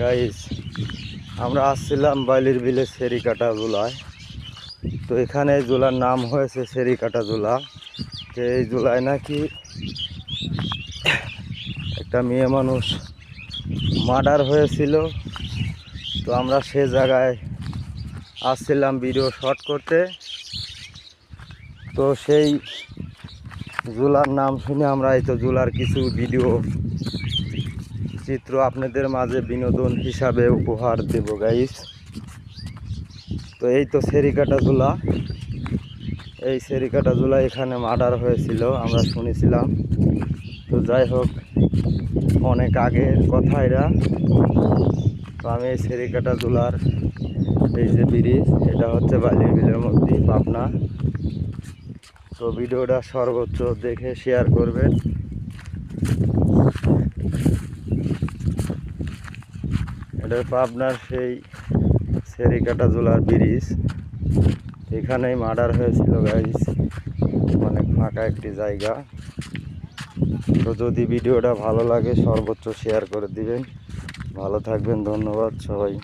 Guys আমরা আসছিলাম বাইলির বিলে সেরিকাটা জুলায়। তো এখানে জুলার নাম হয়েছে সেরিকাটা জুলা। যে এই জুলায় নাকি একটা মেয়ে মানুষ মার্ডার হয়েছিল। তো আমরা সে জায়গায় আসছিলাম ভিডিও শট করতে। তো সেই জুলার নাম শুনে আমরা এই তো জুলার কিছু ভিডিও চিত্র আপনাদের মাঝে বিনোদন হিসাবে উপহার দেব গাইস তো এই তো সেরিকাটা জুলা এই সেরিকাটা জুলা এখানে মার্ডার হয়েছিল, আমরা শুনেছিলাম। তো যাই হোক, অনেক আগের কথা এরা। তো আমি এই সেরিকাটা এই যে ব্রিজ, এটা হচ্ছে বালির বিলের মধ্যে পাবনা। তো ভিডিওটা সর্বোচ্চ দেখে শেয়ার করবেন। এটা পাবনার সেই সেরিকাটা জোলার ব্রিজ। এখানেই মার্ডার হয়েছিল গাইজ অনেক ফাঁকা একটি জায়গা। তো যদি ভিডিওটা ভালো লাগে, সর্বোচ্চ শেয়ার করে দিবেন। ভালো থাকবেন, ধন্যবাদ সবাই।